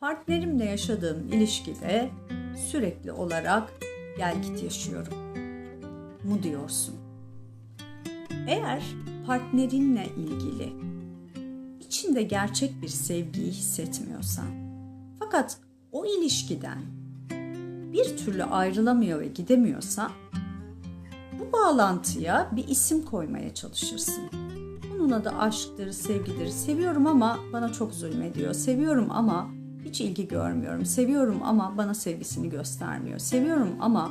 Partnerimle yaşadığım ilişkide sürekli olarak gel git yaşıyorum mu diyorsun? Eğer partnerinle ilgili içinde gerçek bir sevgiyi hissetmiyorsan fakat o ilişkiden bir türlü ayrılamıyor ve gidemiyorsan bu bağlantıya bir isim koymaya çalışırsın. Bunun adı aşktır, sevgidir. Seviyorum ama bana çok zulmediyor. Seviyorum ama hiç ilgi görmüyorum. Seviyorum ama bana sevgisini göstermiyor. Seviyorum ama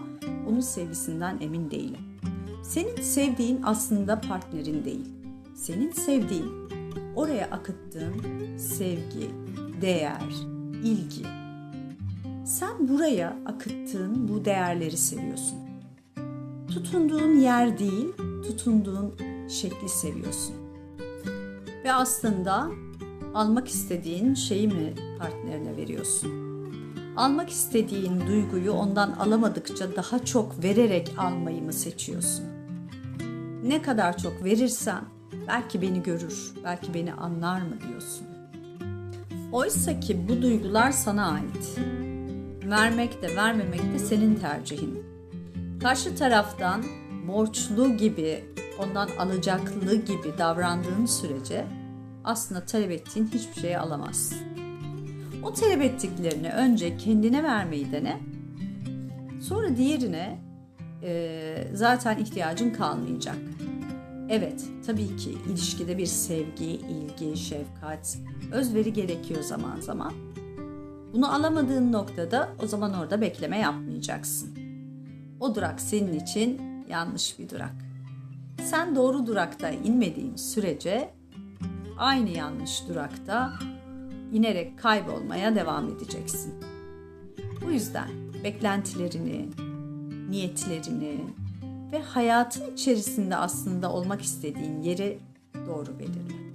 onun sevgisinden emin değilim. Senin sevdiğin aslında partnerin değil. Senin sevdiğin oraya akıttığın sevgi, değer, ilgi. Sen buraya akıttığın bu değerleri seviyorsun. Tutunduğun yer değil, tutunduğun şekli seviyorsun. Ve aslında almak istediğin şeyi mi partnerine veriyorsun? Almak istediğin duyguyu ondan alamadıkça daha çok vererek almayı mı seçiyorsun? Ne kadar çok verirsen belki beni görür, belki beni anlar mı diyorsun. Oysa ki bu duygular sana ait. Vermek de vermemek de senin tercihin. Karşı taraftan borçlu gibi, ondan alacaklı gibi davrandığın sürece aslında talep ettiğin hiçbir şeyi alamazsın. O talep ettiklerini önce kendine vermeyi dene. Sonra diğerine e, zaten ihtiyacın kalmayacak. Evet, tabii ki ilişkide bir sevgi, ilgi, şefkat, özveri gerekiyor zaman zaman. Bunu alamadığın noktada o zaman orada bekleme yapmayacaksın. O durak senin için yanlış bir durak. Sen doğru durakta inmediğin sürece aynı yanlış durakta inerek kaybolmaya devam edeceksin. Bu yüzden beklentilerini, niyetlerini ve hayatın içerisinde aslında olmak istediğin yeri doğru belirle.